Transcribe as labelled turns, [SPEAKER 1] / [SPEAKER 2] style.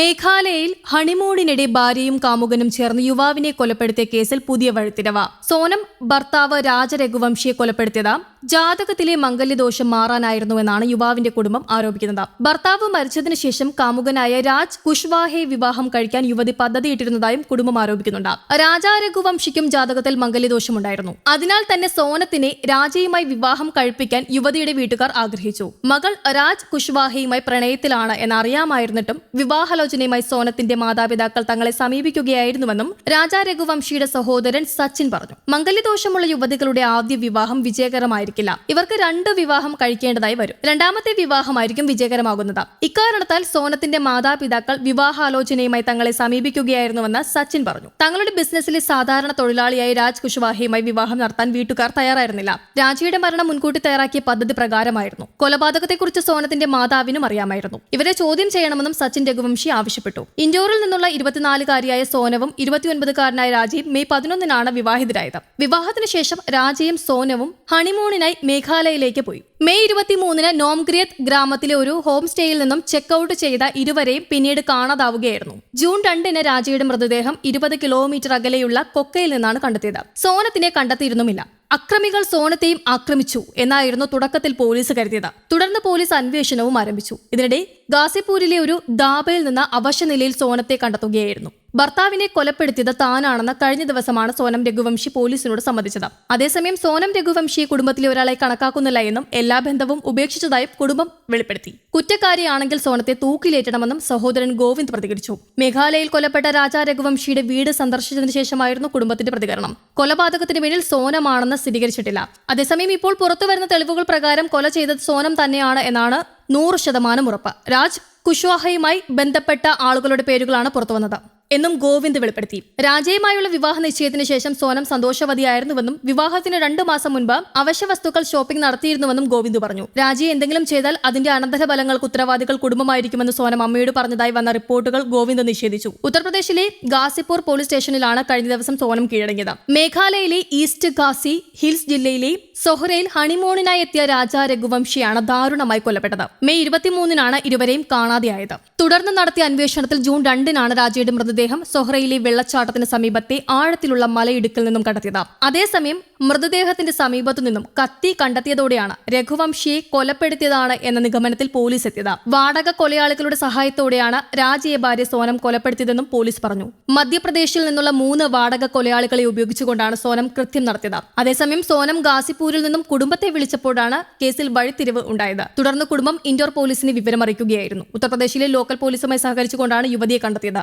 [SPEAKER 1] മേഘാലയയിൽ ഹണിമൂണിനിടെ ഭാര്യയും കാമുകനും ചേർന്ന് യുവാവിനെ കൊലപ്പെടുത്തിയ കേസിൽ പുതിയ വഴിത്തിരവ. സോനം ഭർത്താവ് രാജരഘുവംശിയെ കൊലപ്പെടുത്തിയത് ജാതകത്തിലെ മംഗല്യദോഷം മാറാനായിരുന്നുവെന്നാണ് യുവാവിന്റെ കുടുംബം ആരോപിക്കുന്നത്. ഭർത്താവ് മരിച്ചതിനു ശേഷം കാമുകനായ രാജ് കുഷ്വാഹെ വിവാഹം കഴിക്കാൻ യുവതി പദ്ധതിയിട്ടിരുന്നതായും കുടുംബം ആരോപിക്കുന്നുണ്ട്. രാജാരഘുവംശിക്കും ജാതകത്തിൽ മംഗല്യദോഷമുണ്ടായിരുന്നു. അതിനാൽ തന്നെ സോനത്തിനെ രാജയുമായി വിവാഹം കഴിപ്പിക്കാൻ യുവതിയുടെ വീട്ടുകാർ ആഗ്രഹിച്ചു. മകൾ രാജ് കുഷ്വാഹയുമായി പ്രണയത്തിലാണ് എന്നറിയാമായിരുന്നിട്ടും വിവാഹാലോചനയുമായി സോനത്തിന്റെ മാതാപിതാക്കൾ തങ്ങളെ സമീപിക്കുകയായിരുന്നുവെന്നും രാജാ രഘുവംശിയുടെ സഹോദരൻ സച്ചിൻ പറഞ്ഞു. മംഗല്യദോഷമുള്ള യുവതികളുടെ ആദ്യ വിവാഹം വിജയകരമായിരിക്കില്ല. ഇവർക്ക് രണ്ട് വിവാഹം കഴിക്കേണ്ടതായി വരും. രണ്ടാമത്തെ വിവാഹമായിരിക്കും വിജയകരമാകുന്നത്. ഇക്കാരണത്താൽ സോനത്തിന്റെ മാതാപിതാക്കൾ വിവാഹാലോചനയുമായി തങ്ങളെ സമീപിക്കുകയായിരുന്നുവെന്ന് സച്ചിൻ പറഞ്ഞു. തങ്ങളുടെ ബിസിനസ്സിലെ സാധാരണ തൊഴിലാളിയായ രാജ് കുഷ്വാഹയുമായി വിവാഹം നടത്താൻ വീട്ടുകാർ തയ്യാറായിരുന്നില്ല. രാജയുടെ മരണം മുൻകൂട്ടി തയ്യാറാക്കിയ പദ്ധതി പ്രകാരമായിരുന്നു. കൊലപാതകത്തെക്കുറിച്ച് സോനത്തിന്റെ മാതാവിനും അറിയാമായിരുന്നു. ഇവരെ ചോദ്യം ചെയ്യണമെന്നും സച്ചിൻ രഘുവംശി ആവശ്യപ്പെട്ടു. ഇൻഡോറിൽ നിന്നുള്ള ഇരുപത്തിനാലുകാരിയായ സോനവും ഇരുപത്തിയൊൻപതുകാരനായ രാജയും മെയ് പതിനൊന്നിനാണ് വിവാഹിതരായത്. വിവാഹത്തിന് ശേഷം രാജയും സോനവും ഹണിമൂണിനായി മേഘാലയയിലേക്ക് പോയി. മെയ് ഇരുപത്തിമൂന്നിന് നോംഗ്രിയത് ഗ്രാമത്തിലെ ഒരു ഹോം സ്റ്റേയിൽ നിന്നും ചെക്കൌട്ട് ചെയ്ത ഇരുവരെയും പിന്നീട് കാണാതാവുകയായിരുന്നു. ജൂൺ രണ്ടിന് രാജയുടെ മൃതദേഹം ഇരുപത് കിലോമീറ്റർ അകലെയുള്ള കൊക്കയിൽ നിന്നാണ് കണ്ടെത്തിയത്. സോനത്തിനെ കണ്ടെത്തിയിരുന്നുമില്ല. അക്രമികൾ സോണത്തെയും ആക്രമിച്ചു എന്നായിരുന്നു തുടക്കത്തിൽ പോലീസ് കരുതിയത്. തുടർന്ന് പോലീസ് അന്വേഷണവും ആരംഭിച്ചു. ഇതിനിടെ ഗാസിപൂരിലെ ഒരു ദാബയിൽ നിന്ന് അവശനിലയിൽ സോണത്തെ കണ്ടെത്തുകയായിരുന്നു. ഭർത്താവിനെ കൊലപ്പെടുത്തിയത് താനാണെന്ന് കഴിഞ്ഞ ദിവസമാണ് സോനം രഘുവംശി പോലീസിനോട് സമ്മതിച്ചത്. അതേസമയം സോനം രഘുവംശിയെ കുടുംബത്തിലെ ഒരാളെ കണക്കാക്കുന്നില്ല എന്നും എല്ലാ ബന്ധവും ഉപേക്ഷിച്ചതായും കുടുംബം വെളിപ്പെടുത്തി. കുറ്റക്കാരിയാണെങ്കിൽ സോനത്തെ തൂക്കിലേറ്റണമെന്നും സഹോദരൻ ഗോവിന്ദ് പ്രതികരിച്ചു. മേഘാലയയിൽ കൊല്ലപ്പെട്ട രാജാ രഘുവംശിയുടെ വീട് സന്ദർശിച്ചതിനു ശേഷമായിരുന്നു കുടുംബത്തിന്റെ പ്രതികരണം. കൊലപാതകത്തിന് പിന്നിൽ സോനമാണെന്ന് സ്ഥിരീകരിച്ചിട്ടില്ല. അതേസമയം ഇപ്പോൾ പുറത്തുവരുന്ന തെളിവുകൾ പ്രകാരം കൊല ചെയ്തത് സോനം തന്നെയാണ് എന്നാണ് നൂറ് ശതമാനം ഉറപ്പ്. രാജ് കുഷ്വാഹയുമായി ബന്ധപ്പെട്ട ആളുകളുടെ പേരുകളാണ് പുറത്തുവന്നത്. എന്നും ഗോവിന്ദ് വെളിപ്പെടുത്തി. രാജയുമായുള്ള വിവാഹ നിശ്ചയത്തിന് ശേഷം സോനം സന്തോഷവതിയായിരുന്നുവെന്നും വിവാഹത്തിന് രണ്ടു മാസം മുൻപ് അവശ്യ വസ്തുക്കൾ ഷോപ്പിംഗ് നടത്തിയിരുന്നുവെന്നും ഗോവിന്ദ് പറഞ്ഞു. രാജയെ എന്തെങ്കിലും ചെയ്താൽ അതിന്റെ അനന്തര ഫലങ്ങൾക്ക് ഉത്തരവാദികൾ കുടുംബമായിരിക്കുമെന്ന് സോനം അമ്മയോട് പറഞ്ഞതായി വന്ന റിപ്പോർട്ടുകൾ ഗോവിന്ദ് നിഷേധിച്ചു. ഉത്തർപ്രദേശിലെ ഗാസിപൂർ പോലീസ് സ്റ്റേഷനിലാണ് കഴിഞ്ഞ ദിവസം സോനം കീഴടങ്ങിയത്. മേഘാലയയിലെ ഈസ്റ്റ് ഗാസി ഹിൽസ് ജില്ലയിലെ സൊഹ്റയിൽ ഹണിമൂണിനായി എത്തിയ രാജ രഘുവംശിയാണ് ദാരുണമായി കൊല്ലപ്പെട്ടത്. മെയ് ഇരുപത്തിമൂന്നിനാണ് ഇരുവരെയും കാണാതെയായത്. തുടർന്ന് നടത്തിയ അന്വേഷണത്തിൽ ജൂൺ രണ്ടിനാണ് രാജയുടെ മൃതദേഹം സൊഹ്റയിലെ വെള്ളച്ചാട്ടത്തിന് സമീപത്തെ ആഴത്തിലുള്ള മലയിടുക്കിൽ നിന്നും കണ്ടെത്തിയത്. അതേസമയം മൃതദേഹത്തിന്റെ സമീപത്തു നിന്നും കത്തി കണ്ടെത്തിയതോടെയാണ് രഘുവംശിയെ കൊലപ്പെടുത്തിയതാണ് എന്ന നിഗമനത്തിൽ പോലീസ് എത്തിയത്. വാടക കൊലയാളികളുടെ സഹായത്തോടെയാണ് രാജയെ ഭാര്യ സോനം കൊലപ്പെടുത്തിയതെന്നും പോലീസ് പറഞ്ഞു. മധ്യപ്രദേശിൽ നിന്നുള്ള മൂന്ന് വാടക കൊലയാളികളെ ഉപയോഗിച്ചുകൊണ്ടാണ് സോനം കൃത്യം നടത്തിയത്. അതേസമയം സോനം ഗാസിപൂരിൽ നിന്നും കുടുംബത്തെ വിളിച്ചപ്പോഴാണ് കേസിൽ വഴിത്തിരിവ് ഉണ്ടായത്. തുടർന്ന് കുടുംബം ഇൻഡോർ പോലീസിനെ വിവരമറിയിക്കുകയായിരുന്നു. ഉത്തർപ്രദേശിലെ ലോക്കൽ പോലീസുമായി സഹകരിച്ചുകൊണ്ടാണ് യുവതിയെ കണ്ടെത്തിയത്.